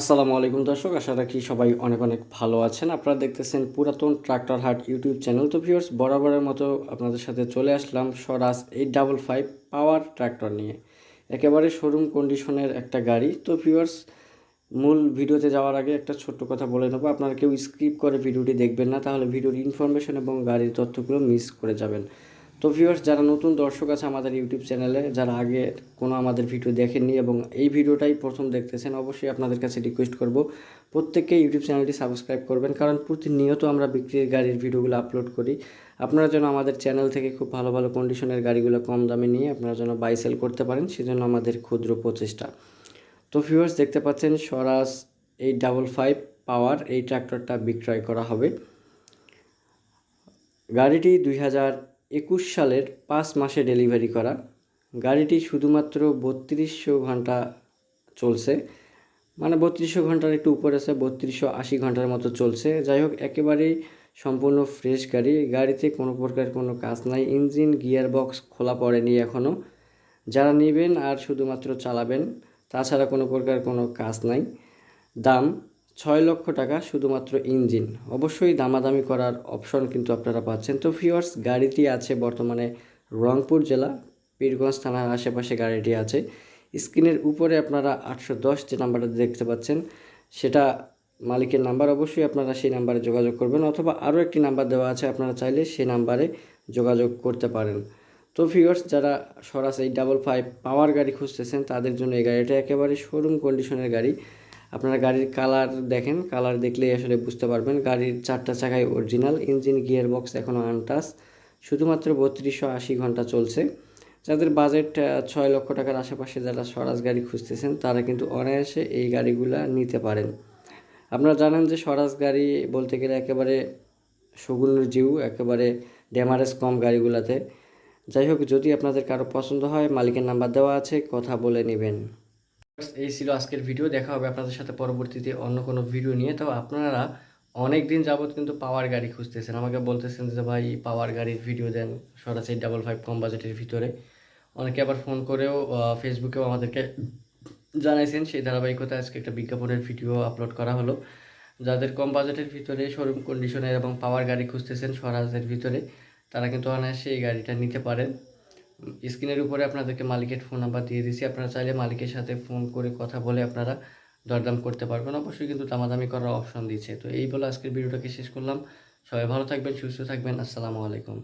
আসসালামু আলাইকুম দর্শক, আশা রাখি সবাই অনেক অনেক ভালো আছেন। আপনারা দেখতেছেন পুরাতন ট্রাক্টর হাট ইউটিউব চ্যানেল। তো ভিউয়ার্স, বরাবরের মতো আপনাদের সাথে চলে আসলাম Swaraj eight double five power tractor নিয়ে। একেবারে শোরুম কন্ডিশনের একটা গাড়ি। তো ভিউয়ার্স, মূল ভিডিওতে যাওয়ার আগে একটা ছোট্ট কথা বলে নেব। আপনারা কেউ স্কিপ করে ভিডিওটি দেখবেন না, তাহলে ভিডিওর ইনফরমেশন এবং গাড়ির তথ্যগুলো মিস করে যাবেন। তো ভিউয়ার্স যারা নতুন দর্শক আছে আমাদের ইউটিউব চ্যানেলে, যারা আগে কোনো আমাদের ভিডিও দেখেননি এবং এই ভিডিওটাই প্রথম দেখতেছেন, অবশ্যই আপনাদের কাছে রিকোয়েস্ট করব, প্রত্যেককে ইউটিউব চ্যানেলটি সাবস্ক্রাইব করবেন, কারণ প্রতিনিয়ত আমরা বিক্রির গাড়ির ভিডিওগুলো আপলোড করি। আপনারা যেন আমাদের চ্যানেল থেকে খুব ভালো ভালো কন্ডিশনের গাড়িগুলো কম দামে নিয়ে আপনারা যেন বাই সেল করতে পারেন, সেজন্য আমাদের ক্ষুদ্র প্রচেষ্টা। তো ভিউয়ার্স দেখতে পাচ্ছেন Swaraj eight double five power এই ট্র্যাক্টরটা বিক্রয় করা হবে। গাড়িটি দুই হাজার একুশ সালের পাঁচ মাসে ডেলিভারি করা। গাড়িটি শুধুমাত্র বত্রিশশো ঘণ্টা চলছে। মানে বত্রিশশো ঘণ্টার একটু উপরে আছে, বত্রিশশো আশি ঘণ্টার মতো চলছে। যাই হোক, একেবারেই সম্পূর্ণ ফ্রেশ গাড়ি। গাড়িতে কোনো প্রকার কোনো কাজ নাই। ইঞ্জিন গিয়ার বক্স খোলা পড়েনি এখনও যারা নেবেন আর শুধুমাত্র চালাবেন, তাছাড়া কোনো প্রকার কোনো কাজ নাই। দাম ছয় লক্ষ টাকা শুধুমাত্র ইঞ্জিন। অবশ্যই দামাদামি করার অপশন কিন্তু আপনারা পাচ্ছেন। তো ফিওর্স গাড়িটি আছে বর্তমানে রংপুর জেলা, পীরগঞ্জ থানার আশেপাশে গাড়িটি আছে। স্ক্রিনের উপরে আপনারা আটশো দশ যে নাম্বারটা দেখতে পাচ্ছেন, সেটা মালিকের নাম্বার, অবশ্যই আপনারা সেই নাম্বারে যোগাযোগ করবেন অথবা আরও একটি নাম্বার দেওয়া আছে, আপনারা চাইলে সেই নাম্বারে যোগাযোগ করতে পারেন। তো ফিওর্স যারা সরাস এই ডাবল ফাইভ পাওয়ার গাড়ি খুঁজতেছেন, তাদের জন্য এই গাড়িটা একেবারে শোরুম কন্ডিশনের গাড়ি। আপনারা গাড়ির কালার দেখেন কালার দেখলেই আসলে বুঝতে পারবেন। গাড়ির চারটা চাকায় অরিজিনাল ইঞ্জিন গিয়ার বক্স এখনও আনটাস শুধুমাত্র বত্রিশশো আশি ঘণ্টা চলছে। যাদের বাজেট ছয় লক্ষ টাকার আশেপাশে যারা স্বরাজ গাড়ি খুঁজতেছেন, তারা কিন্তু অনায়াসে এই গাড়িগুলা নিতে পারেন। আপনারা জানেন যে স্বরাজ গাড়ি বলতে গেলে একেবারে সগুনের জিউ, একেবারে ড্যামারেজ কম গাড়িগুলাতে। যাই হোক, যদি আপনাদের কারও পছন্দ হয়, মালিকের নাম্বার দেওয়া আছে, কথা বলে নেবেন। এই ছিল আজকের ভিডিও দেখা হবে আপনাদের সাথে পরবর্তীতে অন্য কোনো ভিডিও নিয়ে। তো আপনারা অনেক দিন যাবত কিন্তু পাওয়ার গাড়ি খুঁজতেছেন। আমাকে বলতেছেন যে, ভাই পাওয়ার গাড়ির ভিডিও দেন সরাসরি ডাবল ফাইভ কম বাজেটের ভিতরে। অনেকে আবার ফোন করেও ফেসবুকেও আমাদেরকে জানাইছেন সেই ধারাবাহিকতায় আজকে একটা বিজ্ঞাপনের ভিডিও আপলোড করা হলো। যাদের কম বাজেটের ভিতরে শোরুম কন্ডিশনের এবং পাওয়ার গাড়ি খুঁজতেছেন স্বরাজের ভিতরে, তারা কিন্তু অনায়াসে এই গাড়িটা নিতে পারেন। স্ক্রিনের উপরে আপনাদেরকে মালিকের ফোন নাম্বার দিয়ে দিচ্ছি আপনারা চাইলে মালিকের সাথে ফোন করে কথা বলে আপনারা দরদাম করতে পারবেন। অবশ্যই কিন্তু দামাদামি করার অপশন দিচ্ছে তো এই বলে আজকের ভিডিওটাকে শেষ করলাম। সবাই ভালো থাকবেন, সুস্থ থাকবেন। আসসালামু আলাইকুম।